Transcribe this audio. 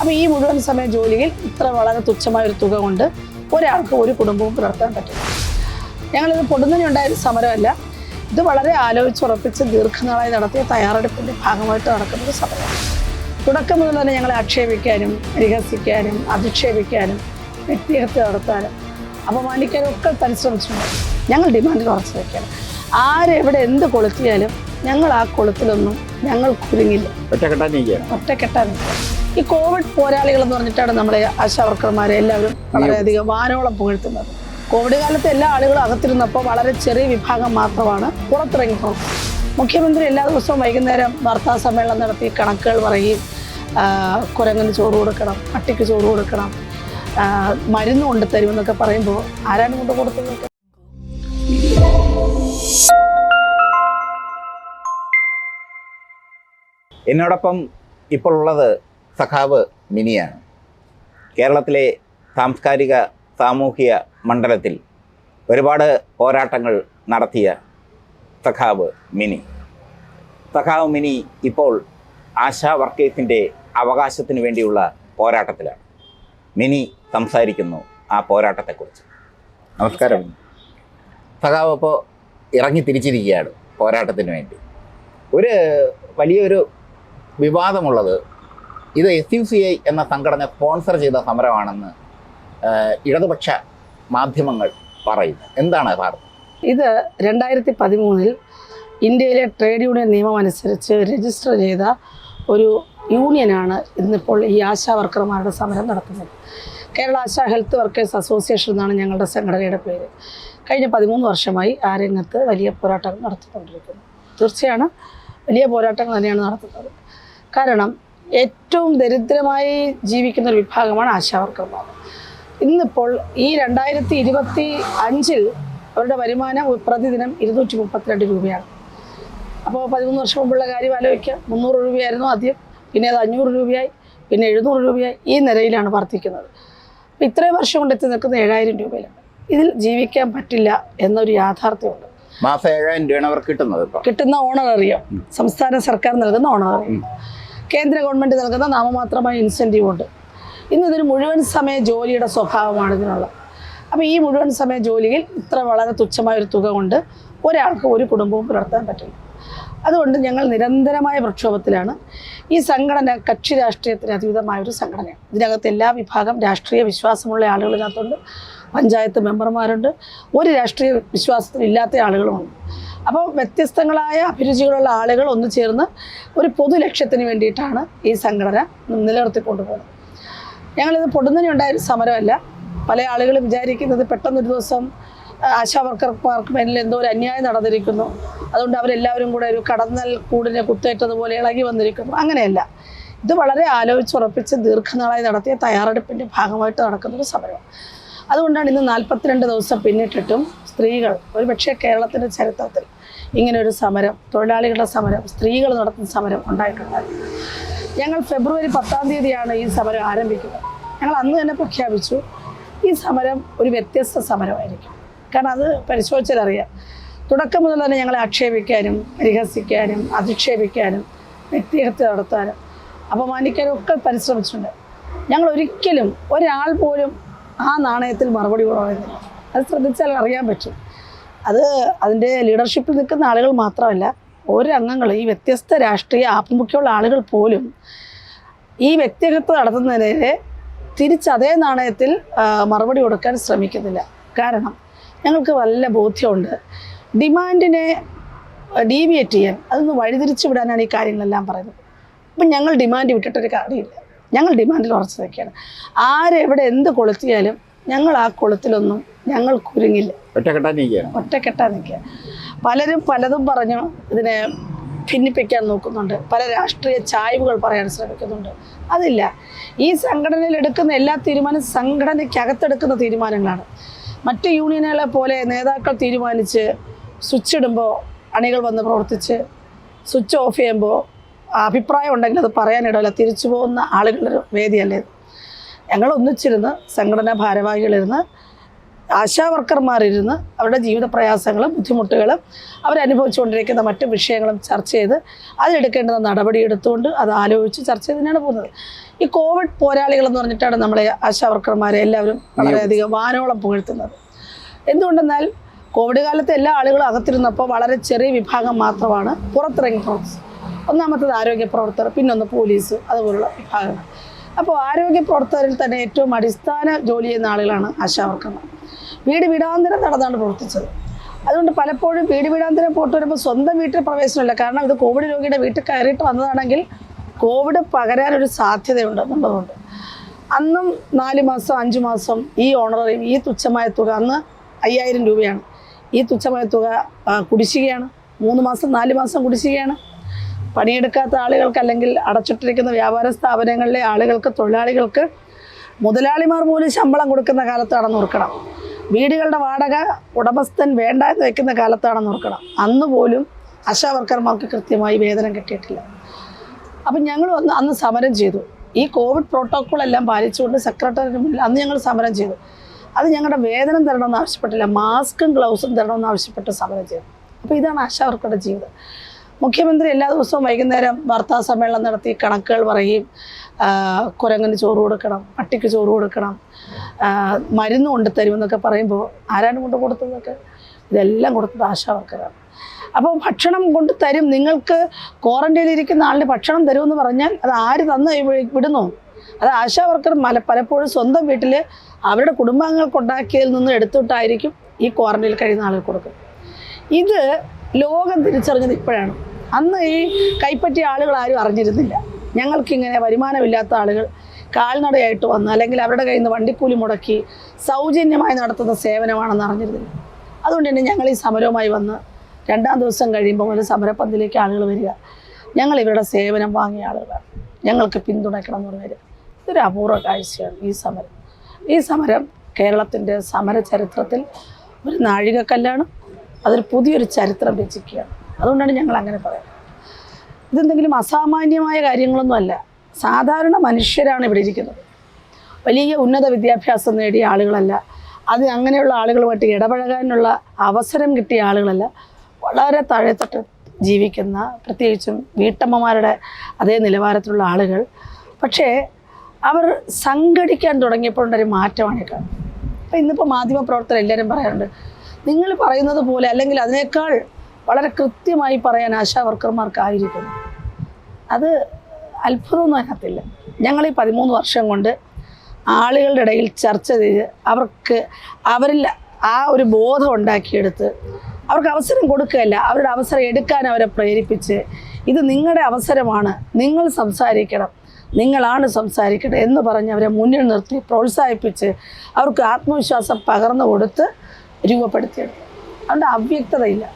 അപ്പോൾ ഈ മുഴുവൻ സമയ ജോലിയിൽ ഇത്ര വളരെ തുച്ഛമായ ഒരു തുക കൊണ്ട് ഒരാൾക്ക് ഒരു കുടുംബവും പുലർത്താൻ പറ്റും ഞങ്ങളിത് പൊടുന്നതിനുണ്ടായ ഒരു സമരമല്ല. ഇത് വളരെ ആലോചിച്ചുറപ്പിച്ച് ദീർഘനാളായി നടത്തിയ തയ്യാറെടുപ്പിന്റെ ഭാഗമായിട്ട് നടക്കുന്ന ഒരു സമരമാണ് തുടക്കം മുതൽ തന്നെ ഞങ്ങളെ ആക്ഷേപിക്കാനും പരിഹസിക്കാനും അധിക്ഷേപിക്കാനും വ്യക്തിഹത്യ നടത്താനും അപമാനിക്കാനും ഒക്കെ പരിശ്രമിച്ചിട്ടുണ്ട്. ഞങ്ങൾ ഡിമാൻഡ് ഉറച്ചു വയ്ക്കണം ആരെവിടെ എന്ത് കൊളുത്തിയാലും ഞങ്ങൾ ആ കൊളുത്തിലൊന്നും ഞങ്ങൾ കുരുങ്ങില്ല. ഒറ്റക്കെട്ടാൻ ഒറ്റക്കെട്ടാൻ ഈ കോവിഡ് പോരാളികൾ എന്ന് പറഞ്ഞിട്ടാണ് നമ്മുടെ ആശാവർക്കർമാരെ എല്ലാവരും വളരെയധികം വാനോളം പുകഴ്ത്തുന്നത്. കോവിഡ് കാലത്ത് എല്ലാ ആളുകളും അകത്തിരുന്നപ്പോൾ വളരെ ചെറിയ വിഭാഗം മാത്രമാണ് പുറത്തിറങ്ങി പോകുന്നത് മുഖ്യമന്ത്രി എല്ലാ ദിവസവും വൈകുന്നേരം വാർത്താ സമ്മേളനം നടത്തി കണക്കുകൾ പറയും കുരങ്ങന് ചോറ് കൊടുക്കണം പട്ടിക്ക് ചോറ് കൊടുക്കണം മരുന്ന് കൊണ്ട് തരുമെന്നൊക്കെ പറയുമ്പോൾ ആരാണ് കൊണ്ട് ഇപ്പോൾ ഉള്ളത് സഖാവ് മിനിയാണ്. കേരളത്തിലെ സാംസ്കാരിക സാമൂഹിക മണ്ഡലത്തിൽ ഒരുപാട് പോരാട്ടങ്ങൾ നടത്തിയ സഖാവ് മിനി. സഖാവ് മിനി ഇപ്പോൾ ആശാ വർക്കേഴ്സിന്റെ അവകാശത്തിന് വേണ്ടിയുള്ള പോരാട്ടത്തിലാണ്. മിനി സംസാരിക്കുന്നു ആ പോരാട്ടത്തെക്കുറിച്ച്. നമസ്കാരം. സഖാവ് ഇപ്പോൾ ഇറങ്ങി തിരിച്ചിരിക്കുകയാണ് പോരാട്ടത്തിന് വേണ്ടി. ഒരു വലിയൊരു വിവാദമുള്ളത് ഇത് എസ് യു സി ഐ എന്ന സംഘടന സ്പോൺസർ ചെയ്ത സമരമാണെന്ന് ഇടതുപക്ഷ മാധ്യമങ്ങൾ പറയുന്നു. എന്താണ് യഥാർത്ഥം? ഇത് രണ്ടായിരത്തി പതിമൂന്നിൽ ഇന്ത്യയിലെ ട്രേഡ് യൂണിയൻ നിയമം അനുസരിച്ച് രജിസ്റ്റർ ചെയ്ത ഒരു യൂണിയനാണ് ഇന്നിപ്പോൾ ഈ ആശാ വർക്കർമാരുടെ സമരം നടത്തുന്നത്. Kerala ASHA health workers association എന്നാണ് ഞങ്ങളുടെ സംഘടനയുടെ പേര്. കഴിഞ്ഞ പതിമൂന്ന് വർഷമായി ആ രംഗത്ത് വലിയ പോരാട്ടങ്ങൾ നടത്തിക്കൊണ്ടിരിക്കുന്നു. തീർച്ചയാണ് വലിയ പോരാട്ടങ്ങൾ തന്നെയാണ് നടത്തുന്നത്. കാരണം ഏറ്റവും ദരിദ്രമായി ജീവിക്കുന്ന ഒരു വിഭാഗമാണ് ആശാവർക്കർമാർ. ഇന്നിപ്പോൾ ഈ രണ്ടായിരത്തി ഇരുപത്തി അഞ്ചിൽ അവരുടെ വരുമാനം പ്രതിദിനം ഇരുന്നൂറ്റി മുപ്പത്തിരണ്ട് രൂപയാണ്. അപ്പോൾ പതിമൂന്ന് വർഷം മുമ്പുള്ള കാര്യം ആലോചിക്കുക. മുന്നൂറ് രൂപയായിരുന്നു ആദ്യം പിന്നെ അത് അഞ്ഞൂറ് രൂപയായി പിന്നെ എഴുന്നൂറ് രൂപയായി ഈ നിലയിലാണ് വർദ്ധിക്കുന്നത്. അപ്പോൾ ഇത്രയും വർഷം കൊണ്ട് എത്തി നിൽക്കുന്ന ഏഴായിരം രൂപയിലാണ്. ഇതിൽ ജീവിക്കാൻ പറ്റില്ല എന്നൊരു യാഥാർത്ഥ്യമുണ്ട്. മാസം ഏഴായിരം രൂപയാണ് അവർക്ക് കിട്ടുന്നത് കിട്ടുന്ന ഓണററിയം സംസ്ഥാന സർക്കാർ നൽകുന്ന ഓണററിയം കേന്ദ്ര ഗവൺമെന്റ് നൽകുന്ന നാമമാത്രമായ ഇൻസെന്റീവ് ഉണ്ട്. ഇന്നിതൊരു മുഴുവൻ സമയ ജോലിയുടെ സ്വഭാവമാണ് ഇതിനുള്ളത് അപ്പോൾ ഈ മുഴുവൻ സമയ ജോലിയിൽ ഇത്ര വളരെ തുച്ഛമായ ഒരു തുക കൊണ്ട് ഒരാൾക്ക് ഒരു കുടുംബവും പുലർത്താൻ പറ്റില്ല. അതുകൊണ്ട് ഞങ്ങൾ നിരന്തരമായ പ്രക്ഷോഭത്തിലാണ്. ഈ സംഘടന കക്ഷി രാഷ്ട്രീയത്തിന് അതീതമായ ഒരു സംഘടനയാണ്. ഇതിനകത്ത് എല്ലാ വിഭാഗം രാഷ്ട്രീയ വിശ്വാസമുള്ള ആളുകൾ ഇതിനകത്തുണ്ട് പഞ്ചായത്ത് മെമ്പർമാരുണ്ട്. ഒരു രാഷ്ട്രീയ വിശ്വാസത്തിൽ ഇല്ലാത്ത ആളുകളുമുണ്ട്. അപ്പോൾ വ്യത്യസ്തങ്ങളായ അഭിരുചികളുള്ള ആളുകൾ ഒന്നു ചേർന്ന് ഒരു പൊതു ലക്ഷ്യത്തിന് വേണ്ടിയിട്ടാണ് ഈ സംഘടന നിലനിർത്തിക്കൊണ്ടുപോകുന്നത്. ഞങ്ങളിത് പൊടുന്നതിനുണ്ടായ ഒരു സമരമല്ല. പല ആളുകളും വിചാരിക്കുന്നത് പെട്ടെന്നൊരു ദിവസം ആശാ വർക്കർമാർക്ക് മേലിൽ എന്തോ ഒരു അന്യായം നടന്നിരിക്കുന്നു. അതുകൊണ്ട് അവരെല്ലാവരും കൂടെ ഒരു കടന്നൽ കൂടിനെ കുത്തേറ്റതുപോലെ ഇളകി വന്നിരിക്കുന്നു. അങ്ങനെയല്ല. ഇത് വളരെ ആലോചിച്ചുറപ്പിച്ച് ദീർഘനാളായി നടത്തിയ തയ്യാറെടുപ്പിന്റെ ഭാഗമായിട്ട് നടക്കുന്നൊരു സമരം. സമരമാണ് അതുകൊണ്ടാണ് ഇന്ന് നാൽപ്പത്തിരണ്ട് ദിവസം പിന്നിട്ടിട്ടും സ്ത്രീകൾ ഒരുപക്ഷെ കേരളത്തിന്റെ ചരിത്രത്തിൽ ഇങ്ങനെ ഒരു സമരം തൊഴിലാളികളുടെ സമരം സ്ത്രീകൾ നടത്തുന്ന സമരം ഉണ്ടായിട്ടുണ്ട് ഞങ്ങൾ ഫെബ്രുവരി പത്താം തീയതിയാണ് ഈ സമരം ആരംഭിക്കുന്നത്. ഞങ്ങൾ അന്ന് തന്നെ പ്രഖ്യാപിച്ചു ഈ സമരം ഒരു വ്യത്യസ്ത സമരമായിരിക്കും. കാരണം അത് പരിശോധിച്ചാൽ അറിയാം തുടക്കം മുതൽ തന്നെ ഞങ്ങളെ ആക്ഷേപിക്കാനും പരിഹസിക്കാനും അധിക്ഷേപിക്കാനും വ്യക്തിഹത്യ നടത്താനും അപമാനിക്കാനും ഒക്കെ പരിശ്രമിച്ചിട്ടുണ്ട്. ഞങ്ങൾ ഒരിക്കലും ഒരാൾ പോലും ആ നാണയത്തിൽ മറുപടി പറയുന്നില്ല അത് ശ്രദ്ധിച്ചാൽ അറിയാൻ പറ്റും. അത് അതിന്റെ ലീഡർഷിപ്പിൽ നിൽക്കുന്ന ആളുകൾ മാത്രമല്ല ഓരോ അംഗങ്ങൾ ഈ വ്യത്യസ്ത രാഷ്ട്രീയ ആഭിമുഖ്യമുള്ള ആളുകൾ പോലും ഈ വ്യക്തിഗത നടത്തുന്നതിനെ തിരിച്ച് അതേ നാണയത്തിൽ മറുപടി കൊടുക്കാൻ ശ്രമിക്കുന്നില്ല. കാരണം ഞങ്ങൾക്ക് വല്ല ബോധ്യമുണ്ട്. ഡിമാൻഡിനെ ഡീവിയേറ്റ് ചെയ്യാൻ അതൊന്ന് വഴിതിരിച്ചു വിടാനാണ് ഈ കാര്യങ്ങളെല്ലാം പറയുന്നത്. അപ്പം ഞങ്ങൾ ഡിമാൻഡ് വിട്ടിട്ടൊരു കാര്യമില്ല. ഞങ്ങൾ ഡിമാൻഡിൽ ഉറച്ചു നിൽക്കുകയാണ്. ആരെവിടെ എന്ത് കൊളുത്തിയാലും ഞങ്ങൾ ആ കൊളുത്തിലൊന്നും ഞങ്ങൾ കുരുങ്ങില്ല ഒറ്റക്കെട്ടാനിരിക്കുകയാണ്. ഒറ്റക്കെട്ടാ നിൽക്കുക പലരും പലതും പറഞ്ഞു ഇതിനെ ഭിന്നിപ്പിക്കാൻ നോക്കുന്നുണ്ട്. പല രാഷ്ട്രീയ ചായ്വുകൾ പറയാൻ ശ്രമിക്കുന്നുണ്ട്. അതില്ല. ഈ സംഘടനയിൽ എടുക്കുന്ന എല്ലാ തീരുമാനവും സംഘടനയ്ക്കകത്തെടുക്കുന്ന തീരുമാനങ്ങളാണ്. മറ്റ് യൂണിയനുകളെ പോലെ നേതാക്കൾ തീരുമാനിച്ച് സ്വിച്ച് ഇടുമ്പോൾ അണികൾ വന്ന് പ്രവർത്തിച്ച് സ്വിച്ച് ഓഫ് ചെയ്യുമ്പോൾ അഭിപ്രായം ഉണ്ടെങ്കിൽ അത് പറയാനിടയില്ല തിരിച്ചു പോകുന്ന ആളുകളുടെ ഒരു വേദിയല്ലേ. ഞങ്ങൾ ഒന്നിച്ചിരുന്ന് സംഘടനാ ഭാരവാഹികളിരുന്ന് ആശാ വർക്കർമാരിരുന്ന് അവരുടെ ജീവിത പ്രയാസങ്ങളും ബുദ്ധിമുട്ടുകളും അവരനുഭവിച്ചുകൊണ്ടിരിക്കുന്ന മറ്റു വിഷയങ്ങളും ചർച്ച ചെയ്ത് അതിലെടുക്കേണ്ടുന്ന നടപടി എടുത്തുകൊണ്ട് അത് ആലോചിച്ച് ചർച്ച ചെയ്തതിനാണ് പോകുന്നത്. ഈ കോവിഡ് പോരാളികൾ എന്ന് പറഞ്ഞിട്ടാണ് നമ്മളെ ആശാ വർക്കർമാരെ എല്ലാവരും വളരെയധികം വാനോളം പുകഴ്ത്തുന്നത്. എന്തുകൊണ്ടെന്നാൽ കോവിഡ് കാലത്ത് എല്ലാ ആളുകളും അകത്തിരുന്നപ്പോൾ വളരെ ചെറിയ വിഭാഗം മാത്രമാണ് പുറത്തിറങ്ങി പ്രവർത്തിച്ചത്. ഒന്നാമത്തത് ആരോഗ്യ പ്രവർത്തകർ പിന്നൊന്ന് പോലീസ് അതുപോലുള്ള വിഭാഗങ്ങൾ. അപ്പോൾ ആരോഗ്യ പ്രവർത്തകരിൽ തന്നെ ഏറ്റവും അടിസ്ഥാന ജോലി ചെയ്യുന്ന ആളുകളാണ് ആശാവർക്കർമാർ. വീട് വീടാന്തരം നടന്നാണ് പ്രവർത്തിച്ചത്. അതുകൊണ്ട് പലപ്പോഴും വീട് വീടാന്തരം പോട്ട് വരുമ്പോൾ സ്വന്തം വീട്ടിൽ പ്രവേശനമില്ല. കാരണം ഇത് കോവിഡ് രോഗിയുടെ വീട്ടിൽ കയറിയിട്ട് വന്നതാണെങ്കിൽ കോവിഡ് പകരാനൊരു സാധ്യതയുണ്ട് എന്നുള്ളതുകൊണ്ട്. അന്നും നാല് മാസം അഞ്ച് മാസം ഈ ഓണററിയും ഈ തുച്ഛമായ തുക അന്ന് അയ്യായിരം രൂപയാണ്. ഈ തുച്ഛമായ തുക കുടിശ്ശികയാണ്. മൂന്ന് മാസം നാല് മാസം കുടിശ്ശികയാണ്. പണിയെടുക്കാത്ത ആളുകൾക്ക് അല്ലെങ്കിൽ അടച്ചിട്ടിരിക്കുന്ന വ്യാപാര സ്ഥാപനങ്ങളിലെ ആളുകൾക്ക് തൊഴിലാളികൾക്ക് മുതലാളിമാർ പോലും ശമ്പളം കൊടുക്കുന്ന കാലത്താണെന്ന് ഓർക്കണം വീടുകളുടെ വാടക ഉടമസ്ഥൻ വേണ്ട എന്ന് വെക്കുന്ന കാലത്താണെന്ന് ഓർക്കണം. അന്ന് പോലും ആശാ വർക്കർമാർക്ക് കൃത്യമായി വേതനം കിട്ടിയിട്ടില്ല. അപ്പം ഞങ്ങൾ വന്ന് അന്ന് സമരം ചെയ്തു. ഈ കോവിഡ് പ്രോട്ടോക്കോൾ എല്ലാം പാലിച്ചുകൊണ്ട് സെക്രട്ടറിന് മുന്നിൽ അന്ന് ഞങ്ങൾ സമരം ചെയ്തു. അത് ഞങ്ങളുടെ വേതനം തരണമെന്ന് ആവശ്യപ്പെട്ടില്ല. മാസ്കും ഗ്ലൗസും തരണമെന്ന് ആവശ്യപ്പെട്ട് സമരം ചെയ്തു. അപ്പോൾ ഇതാണ് ആശാവർക്കറുടെ ജീവിതം. മുഖ്യമന്ത്രി എല്ലാ ദിവസവും വൈകുന്നേരം വാർത്താ സമ്മേളനം നടത്തി കണക്കുകൾ പറയുകയും ആ, കുരങ്ങന് ചോറ് കൊടുക്കണം പട്ടിക്ക് ചോറ് കൊടുക്കണം. മരുന്ന് കൊണ്ട് തരുമെന്നൊക്കെ പറയുമ്പോൾ ആരാണ് കൊണ്ട് കൊടുത്തതൊക്കെ? ഇതെല്ലാം കൊടുത്തത് ആശാവർക്കറാണ് അപ്പോൾ ഭക്ഷണം കൊണ്ട് തരും. നിങ്ങൾക്ക് ക്വാറന്റൈനിൽ ഇരിക്കുന്ന ആളിന് ഭക്ഷണം തരുമെന്ന് പറഞ്ഞാൽ അത് ആര് തന്ന് വിടുന്നു? അത് ആശാവർക്കർ മല പലപ്പോഴും സ്വന്തം വീട്ടിൽ അവരുടെ കുടുംബാംഗങ്ങൾക്ക് ഉണ്ടാക്കിയതിൽ നിന്ന് എടുത്തിട്ടായിരിക്കും ഈ ക്വാറന്റൈനിൽ കഴിയുന്ന ആളുകൾ കൊടുക്കും. ഇത് ലോകം തിരിച്ചറിഞ്ഞത് ഇപ്പോഴാണ്. അന്ന് ഈ കൈപ്പറ്റിയ ആളുകൾ ആരും അറിഞ്ഞിരുന്നില്ല. ഞങ്ങൾക്കിങ്ങനെ വരുമാനമില്ലാത്ത ആളുകൾ കാൽനടയായിട്ട് വന്ന് അല്ലെങ്കിൽ അവരുടെ കയ്യിൽ നിന്ന് വണ്ടിക്കൂലി മുടക്കി സൗജന്യമായി നടത്തുന്ന സേവനമാണെന്ന് അറിഞ്ഞിരുന്നില്ല. അതുകൊണ്ട് തന്നെ ഞങ്ങൾ ഈ സമരവുമായി വന്ന് രണ്ടാം ദിവസം കഴിയുമ്പോൾ ഒരു സമരപ്പന്തിലേക്ക് ആളുകൾ വരിക. ഞങ്ങൾ ഇവരുടെ സേവനം വാങ്ങിയ ആളുകളാണ്. ഞങ്ങൾക്ക് പിന്തുണയ്ക്കണം എന്ന് പറഞ്ഞു ഇതൊരു അപൂർവ കാഴ്ചയാണ് ഈ സമരം. ഈ സമരം കേരളത്തിന്റെ സമര ചരിത്രത്തിൽ ഒരു നാഴികക്കല്ലാണ് അതൊരു പുതിയൊരു ചരിത്രം രചിക്കുകയാണ്. അതുകൊണ്ടാണ് ഞങ്ങൾ അങ്ങനെ പറയുന്നത്. ഇതെന്തെങ്കിലും അസാമാന്യമായ കാര്യങ്ങളൊന്നും അല്ല. സാധാരണ മനുഷ്യരാണ് ഇവിടെ ഇരിക്കുന്നത്. വലിയ ഉന്നത വിദ്യാഭ്യാസം നേടിയ ആളുകളല്ല. അത് അങ്ങനെയുള്ള ആളുകളുമായിട്ട് ഇടപഴകാനുള്ള അവസരം കിട്ടിയ ആളുകളല്ല. വളരെ താഴെത്തട്ട് ജീവിക്കുന്ന പ്രത്യേകിച്ചും വീട്ടമ്മമാരുടെ അതേ നിലവാരത്തിലുള്ള ആളുകൾ. പക്ഷേ അവർ സംഘടിക്കാൻ തുടങ്ങിയപ്പോഴുണ്ടൊരു മാറ്റമാണ് കാണുന്നത്. അപ്പം ഇന്നിപ്പോൾ മാധ്യമപ്രവർത്തകർ എല്ലാവരും പറയാറുണ്ട് നിങ്ങൾ പറയുന്നത് പോലെ അല്ലെങ്കിൽ അതിനേക്കാൾ വളരെ കൃത്യമായി പറയാൻ ആശാ വർക്കർമാർക്കായിരിക്കുന്നു അത് അത്ഭുതമൊന്നും അതിനകത്തില്ല ഞങ്ങൾ ഈ പതിമൂന്ന് വർഷം കൊണ്ട് ആളുകളുടെ ഇടയിൽ ചർച്ച ചെയ്ത് അവർക്ക് അവരിൽ ആ ഒരു ബോധം ഉണ്ടാക്കിയെടുത്ത് അവർക്ക് അവസരം കൊടുക്കുകയല്ല അവരുടെ അവസരം എടുക്കാൻ അവരെ പ്രേരിപ്പിച്ച് ഇത് നിങ്ങളുടെ അവസരമാണ് നിങ്ങൾ സംസാരിക്കണം നിങ്ങളാണ് സംസാരിക്കണം എന്ന് പറഞ്ഞ് അവരെ മുന്നിൽ നിർത്തി പ്രോത്സാഹിപ്പിച്ച് അവർക്ക് ആത്മവിശ്വാസം പകർന്നു കൊടുത്ത് രൂപപ്പെടുത്തിയെടുക്കും അതുകൊണ്ട് അവ്യക്തതയില്ല.